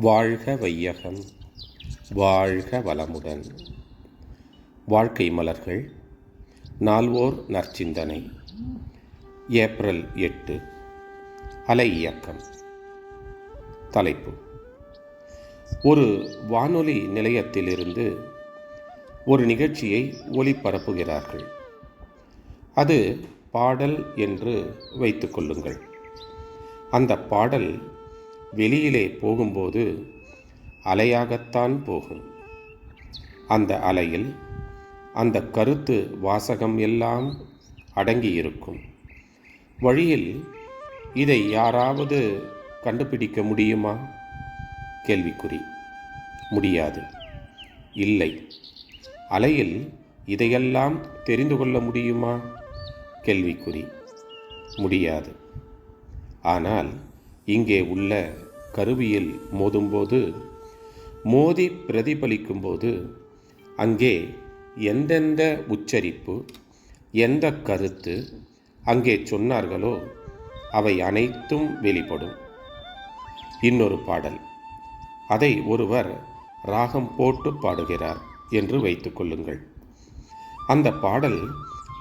வாழ்க வையகம் வாழ்க வளமுடன். வாழ்க்கை மலர்கள் நால்வோர் நற்சிந்தனை. ஏப்ரல் எட்டு அலை இயக்கம். தலைப்பு ஒரு வானொலி நிலையத்திலிருந்து ஒரு நிகழ்ச்சியை ஒளிபரப்புகிறார்கள். அது பாடல் என்று வைத்துக்கொள்ளுங்கள் அந்த பாடல் வெளியிலே போகும்போது அலையாகத்தான் போகும். அந்த அலையில் அந்த கருத்து வாசகம் எல்லாம் அடங்கியிருக்கும். வழியில் இதை யாராவது கண்டுபிடிக்க முடியுமா? கேள்விக்குறி. முடியாது. இல்லை. அலையில் இதையெல்லாம் தெரிந்து கொள்ள முடியுமா? கேள்விக்குறி. முடியாது. ஆனால் இங்கே உள்ள கருவியில் மோதும்போது மோதி பிரதிபலிக்கும்போது அங்கே எந்தெந்த உச்சரிப்பு எந்த கருத்து அங்கே சொன்னார்களோ அவை அனைத்தும் வெளிப்படும். இன்னொரு பாடல். அதை ஒருவர் ராகம் போட்டு பாடுகிறார் என்று வைத்துக்கொள்ளுங்கள் அந்த பாடல்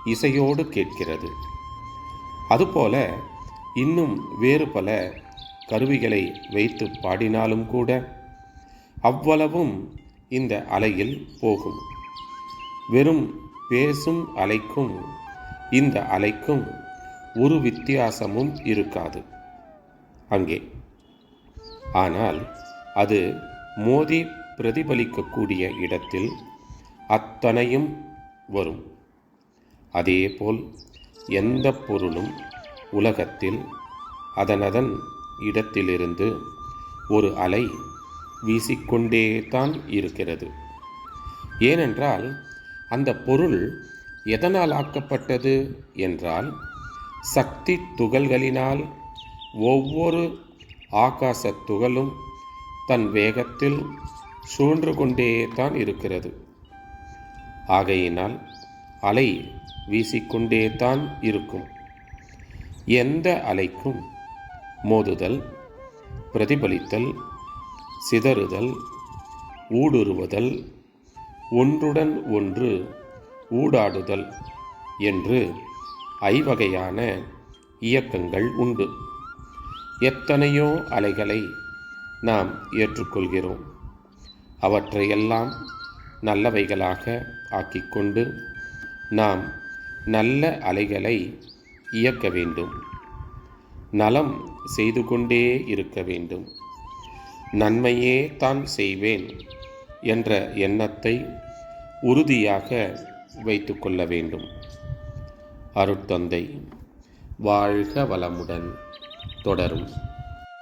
இசையோடு கேட்கிறது. அதுபோல இன்னும் வேறு பல கருவிகளை வைத்து பாடினாலும் கூட அவ்வளவும் இந்த அலையில் போகும். வெறும் பேசும் அலைக்கும் இந்த அலைக்கும் ஒரு வித்தியாசமும் இருக்காது. அங்கே. ஆனால் அது மோதி பிரதிபலிக்கக்கூடிய இடத்தில் அத்தனையும் வரும். அதேபோல் எந்த பொருளும் உலகத்தில் அதனதன் இடத்திலிருந்து ஒரு அலை வீசிக்கொண்டே தான் இருக்கிறது. ஏனென்றால் அந்த பொருள் எதனால் ஆக்கப்பட்டது என்றால் சக்தி துகள்களினால் ஒவ்வொரு ஆகாச துகளும் தன் வேகத்தில் சுழன்று கொண்டே தான் இருக்கிறது. ஆகையினால் அலை வீசிக்கொண்டே தான் இருக்கும். எந்த அலைக்கும் மோதுதல் பிரதிபலித்தல் சிதறுதல் ஊடுருவுதல் ஒன்றுடன் ஒன்று ஊடாடுதல் என்று ஐவகையான இயக்கங்கள் உண்டு. எத்தனையோ அலைகளை நாம் ஏற்றுக்கொள்கிறோம். அவற்றையெல்லாம் நல்லவைகளாக ஆக்கிக்கொண்டு நாம் நல்ல அலைகளை இயக்க வேண்டும். நலம் செய்து கொண்டே இருக்க வேண்டும். நன்மையே தான் செய்வேன் என்ற எண்ணத்தை உறுதியாக வைத்து கொள்ள வேண்டும். அருட்தந்தை வாழ்க வளமுடன் தொடரும்.